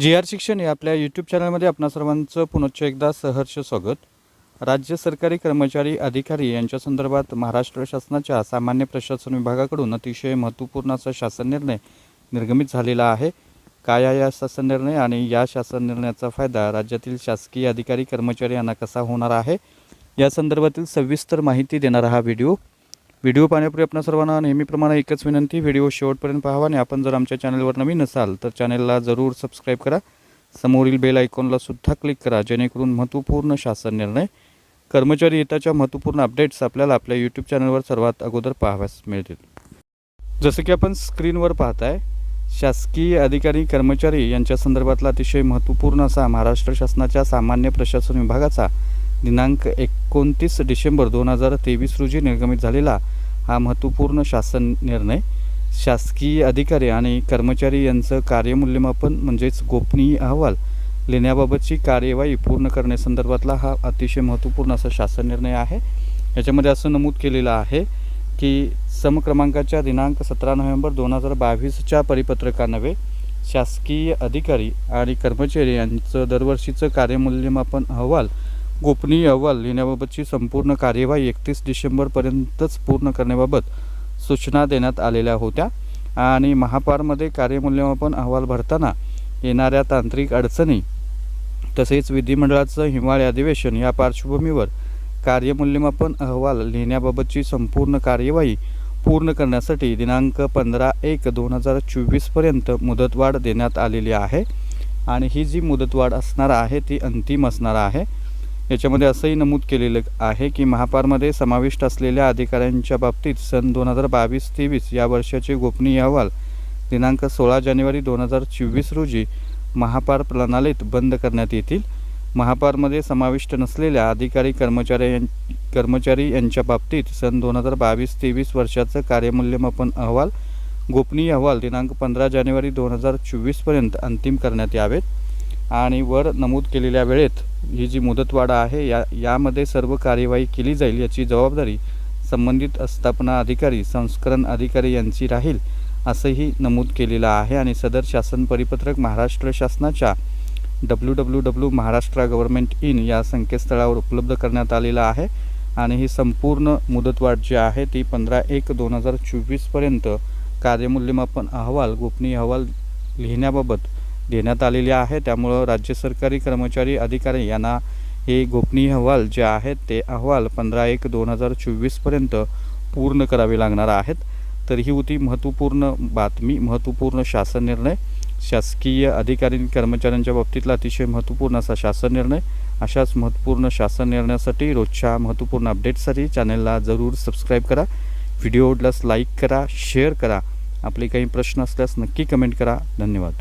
जी R शिक्षण या आपल्या यूट्यूब चॅनलमध्ये आपणा सर्वांचं पुनश्च एकदा सहर्ष स्वागत. राज्य सरकारी कर्मचारी अधिकारी यांच्या संदर्भात महाराष्ट्र शासनाच्या सामान्य प्रशासन विभागाकडून अतिशय महत्त्वपूर्ण असा शासन निर्णय निर्गमित झालेला आहे. काय आहे या शासन निर्णय आणि या शासन निर्णयाचा फायदा राज्यातील शासकीय अधिकारी कर्मचारी यांना कसा होणार आहे? या संदर्भातील सविस्तर माहिती देणारा हा व्हिडिओ व्हिडिओ पाहण्यापूर्वी आपणा सर्वांना नेहमीप्रमाणे एकच विनंती व्हिडिओ शेवटपर्यंत पाहावा आणि आपण जर आमच्या चॅनलवर नवीन असाल तर चॅनलला जरूर सबस्क्राईब करा. समोरील बेल आयकॉनला सुद्धा क्लिक करा जेणेकरून महत्त्वपूर्ण शासन निर्णय कर्मचारी हिताच्या महत्त्वपूर्ण अपडेट्स आपल्याला आपल्या यूट्यूब चॅनलवर सर्वात अगोदर पाहाव्यास मिळतील. जसं की आपण स्क्रीनवर पाहताय शासकीय अधिकारी कर्मचारी यांच्या संदर्भातला अतिशय महत्त्वपूर्ण असा महाराष्ट्र शासनाच्या सामान्य प्रशासन विभागाचा दिनांक एकोणतीस डिसेंबर दोन हजार तेवीस रोजी निर्गमित झालेला हा महत्त्वपूर्ण शासन निर्णय. शासकीय अधिकारी आणि कर्मचारी यांचं कार्यमूल्यमापन म्हणजेच गोपनीय अहवाल लिहिण्याबाबतची कार्यवाही पूर्ण करण्यासंदर्भातला हा अतिशय महत्त्वपूर्ण असा शासन निर्णय आहे. याच्यामध्ये असं नमूद केलेलं आहे की समक्रमांकाच्या दिनांक सतरा नोव्हेंबर दोन हजार बावीसच्या परिपत्रकानवे शासकीय अधिकारी आणि कर्मचारी यांचं दरवर्षीचं कार्यमूल्यमापन अहवाल गोपनीय अहवाल लिहिण्याबाबतची संपूर्ण कार्यवाही एकतीस डिसेंबरपर्यंतच पूर्ण करण्याबाबत सूचना देण्यात आलेल्या होत्या. आणि महापारमध्ये कार्यमूल्यमापन अहवाल भरताना येणाऱ्या तांत्रिक अडचणी तसेच विधिमंडळाचं हिवाळी अधिवेशन या पार्श्वभूमीवर कार्यमूल्यमापन अहवाल लिहिण्याबाबतची संपूर्ण कार्यवाही पूर्ण करण्यासाठी दिनांक पंधरा एक दोन हजार चोवीसपर्यंत मुदतवाढ देण्यात आलेली आहे. आणि ही जी मुदतवाढ असणार आहे ती अंतिम असणार आहे. याच्यामध्ये असंही नमूद केलेलं आहे की महापारमध्ये समाविष्ट असलेल्या अधिकाऱ्यांच्या बाबतीत सन दोन हजार बावीस तेवीस या वर्षाचे गोपनीय अहवाल दिनांक सोळा जानेवारी दोन हजार चोवीस रोजी महापार प्रणालीत बंद करण्यात येतील. महापारमध्ये समाविष्ट नसलेल्या अधिकारी कर्मचारी यां कर्मचारी यांच्या बाबतीत सन दोन हजार बावीस तेवीस वर्षाचं कार्यमूल्यमापन अहवाल गोपनीय अहवाल दिनांक पंधरा जानेवारी दोन हजार चोवीसपर्यंत अंतिम करण्यात यावेत. आणि वर नमूद केलेल्या वेळेत ही जी मुदतवाढ आहे या यामध्ये सर्व कार्यवाही केली जाईल याची जबाबदारी संबंधित आस्थापना अधिकारी संस्करण अधिकारी यांची राहील असंही नमूद केलेलं आहे. आणि सदर शासन परिपत्रक महाराष्ट्र शासनाच्या W W W Maharashtra government in या संकेतस्थळावर उपलब्ध करण्यात आलेलं आहे. आणि ही संपूर्ण मुदतवाढ जी आहे ती पंधरा एक दोन हजार चोवीसपर्यंत कार्यमूल्यमापन अहवाल गोपनीय अहवाल लिहिण्याबाबत देण्यात आलेली आहे. त्यामुळं राज्य सरकारी कर्मचारी अधिकारी यांना हे गोपनीय अहवाल जे आहेत ते अहवाल पंधरा एक दोन हजार चोवीसपर्यंत पूर्ण करावे लागणार आहेत. तर ही होती महत्त्वपूर्ण बातमी महत्त्वपूर्ण शासन निर्णय. शासकीय अधिकारी कर्मचाऱ्यांच्या बाबतीतला अतिशय महत्त्वपूर्ण असा शासन निर्णय. अशाच महत्त्वपूर्ण शासन निर्णयासाठी रोजच्या महत्त्वपूर्ण अपडेटसाठी चॅनलला जरूर सबस्क्राईब करा. व्हिडिओ आवडल्यास लाईक करा शेअर करा. आपले काही प्रश्न असल्यास नक्की कमेंट करा. धन्यवाद.